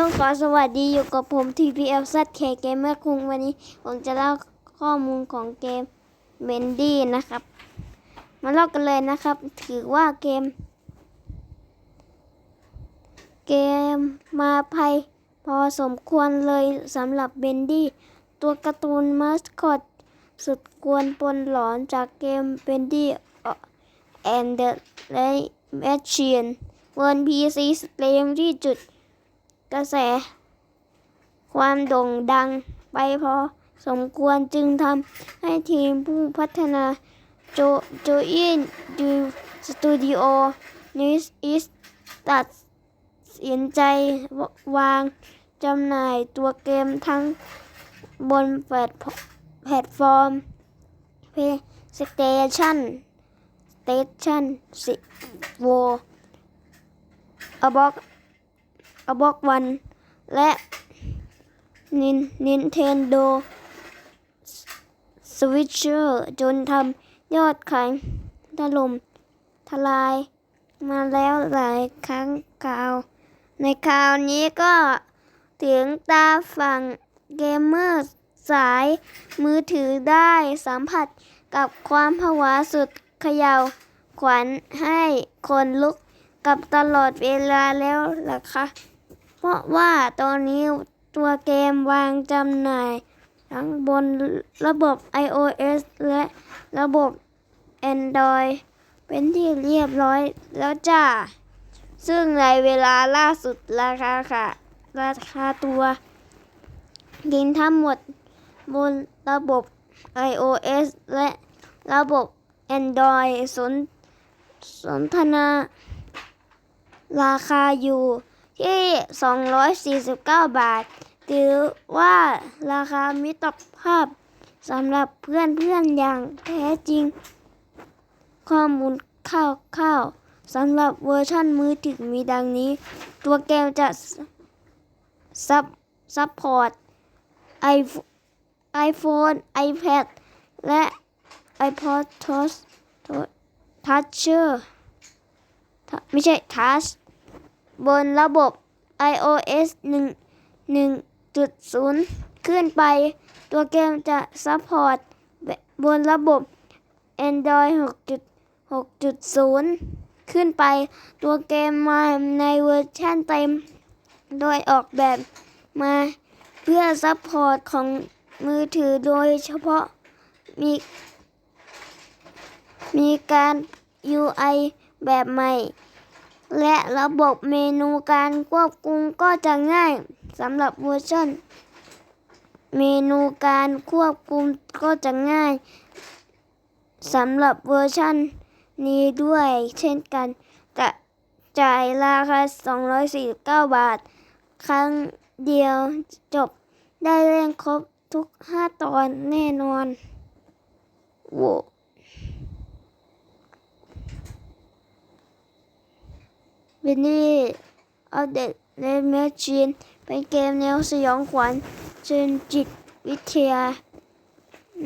ต้องขอสวัสดีอยู่กับผม TPL ZK Gamer คุงวันนี้ ผมจะเล่าข้อมูลของเกม m e n d y นะครับ มาเล่ากันเลยนะครับ ถือว่าเกม เกมมาภัยพอสมควรเลยสำหรับเบนดี้ตัวการ์ตูนมาสคอตสุดกวนปนหลอนจากเกมเบนดี้แอนเดอร์และแมชชีนเวิร์นพีซีสเตรีมที่จุด กระแส ความโด่งดังไปพอสมควรจึงทำให้ทีมผู้พัฒนาโจโจอินดูสตูดิโอนิสอิสตัดสินใจวางจำหน่ายตัวเกมทั้งบนแพลตฟอร์ม PlayStation Station 10 Wo Xbox One และ Nin- Nintendo Switcher จนทำยอดขายถล่มทลายมาแล้วหลายครั้งคราว ในคราวนี้ก็ถึงตาฝั่งเกมเมอร์สายมือถือได้สัมผัสกับความผวาสุดเขย่าขวัญให้คนลุกกับตลอดเวลาแล้วล่ะคะ เพราะว่าตอนนี้ตัวเกมวางจำหน่าย ทั้งบนระบบ iOS และระบบ Android เป็นที่เรียบร้อยแล้วจ้า ซึ่งในเวลาล่าสุดราคาค่ะ ราคาตัวเกมทั้งหมดบนระบบ iOS และระบบ Android สนสนทนา ราคาอยู่ ที่ 249 บาท ถือว่าราคามิตรภาพสำหรับเพื่อนเพื่อนอย่างแท้จริง ข้อมูลข้าวๆสำหรับเวอร์ชันมือถือมีดังนี้ ตัวเกมจะซับซัพพอร์ต iPhone iPad และ iPod Touch Toucher ไม่ใช่ Touch บนระบบ iOS 1 1.0 ขึ้นไป ตัวเกมจะซัพพอร์ตบนระบบ Android 6.6.0 ขึ้นไป ตัวเกมมาในเวอร์ชันเต็ม โดยออกแบบมาเพื่อซัพพอร์ตของมือถือโดยเฉพาะมีมีการ UI แบบใหม่ และระบบเมนูการควบคุมก็จะง่ายสำหรับเวอร์ชันเมนูการควบคุมก็จะง่ายสำหรับเวอร์ชันนี้ด้วยเช่นกัน จะจ่ายราคา 249 บาท ครั้งเดียวจบได้เล่นครบทุก 5 ตอนแน่นอนโว้ เบนนี่อัปเดตในแมชชีน เป็นเกมแนวสยองขวัญเชิญจิตวิทยา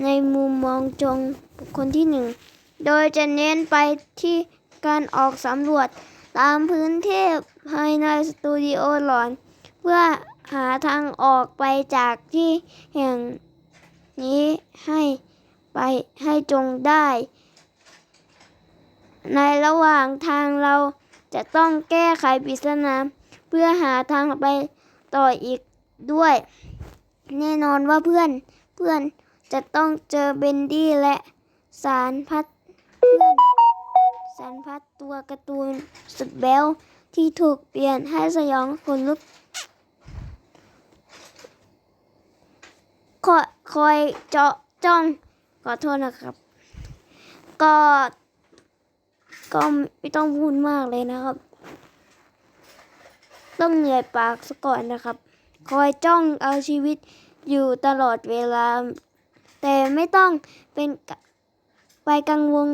ในมุมมองจงบุคคลที่หนึ่ง โดยจะเน้นไปที่การออกสำรวจตามพื้นที่ภายในสตูดิโอหลอน เพื่อหาทางออกไปจากที่แห่งนี้ให้ไปให้จงได้ ในระหว่างทางเรา จะต้องแก้ไขปริศนาเพื่อหาทางไปต่ออีกด้วย แน่นอนว่าเพื่อนเพื่อนจะต้องเจอเบนดี้และสารพัดเพื่อนสารพัดตัวการ์ตูนสุดแบ๊วที่ถูกเปลี่ยนให้สยองขนลุกคอยคอยเจาะจ้องขอโทษนะครับ ก็ ก็ไม่ต้องพูดมากเลยนะครับ ต้องเหนื่อยปากซะก่อนนะครับ คอยจ้องเอาชีวิตอยู่ตลอดเวลา แต่ไม่ต้องเป็นไปกังวล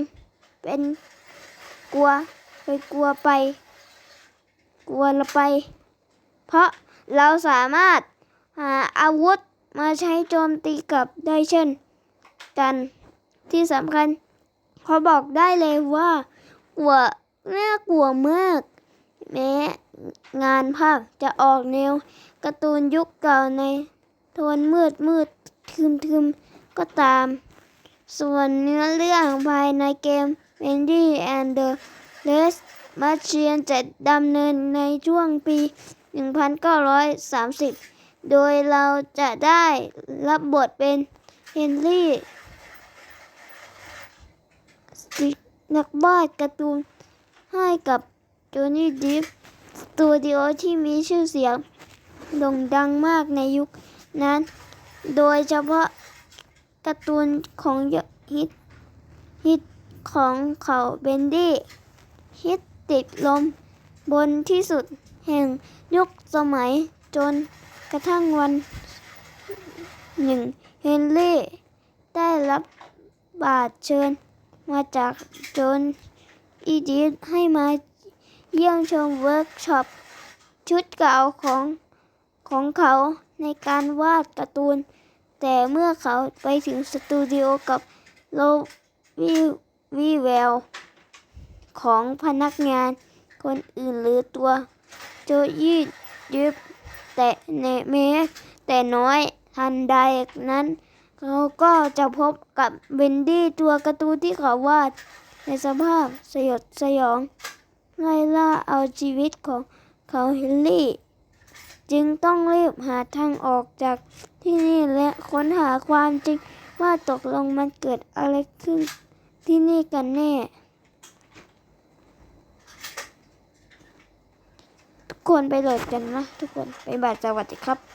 เป็นกลัวไปกลัวไป กลัวละไป เพราะเราสามารถหาอาวุธมาใช้โจมตีกลับได้เช่นกันที่สำคัญ ขอบอกได้เลยว่า กลัวน่ากลัวมาก แม้งานภาพจะออกแนวการ์ตูนยุคเก่าในโทนมืดมืดทึมทึมก็ตาม ส่วนเนื้อเรื่องภายในเกม Wendy and the Last Machine จะดำเนินในช่วงปี 1930 โดยเราจะได้รับบทเป็นเฮนรี่สติก นักวาดการ์ตูนให้กับโจนี่ดิฟสตูดิโอที่มีชื่อเสียงโด่งดังมากในยุคนั้น โดยเฉพาะการ์ตูนของฮิตฮิตของเขาเบนดี้ฮิตติดลมบนที่สุดแห่งยุคสมัยจนกระทั่งวันหนึ่งเฮนรี่ได้รับบาดเชิญ มาจากโจนอีดิทให้มาเยี่ยมชมเวิร์กช็อป ชุดเก่าของของเขาในการวาดการ์ตูน แต่เมื่อเขาไปถึงสตูดิโอกับโลวีวีแววของพนักงานคนอื่นหรือตัวโจยี่ยิบแต่เนเมแต่น้อยทันใดนั้น เขาก็จะพบกับเบนดี้ตัวการ์ตูนที่เขาวาด ในสภาพสยดสยองไล่ล่าเอาชีวิตของเขาเฮนรี่ จึงต้องรีบหาทางออกจากที่นี่และค้นหาความจริงว่าตกลงมันเกิดอะไรขึ้นที่นี่กันแน่ ทุกคนไปโหลดกันนะทุกคนไปบายสวัสดีครับ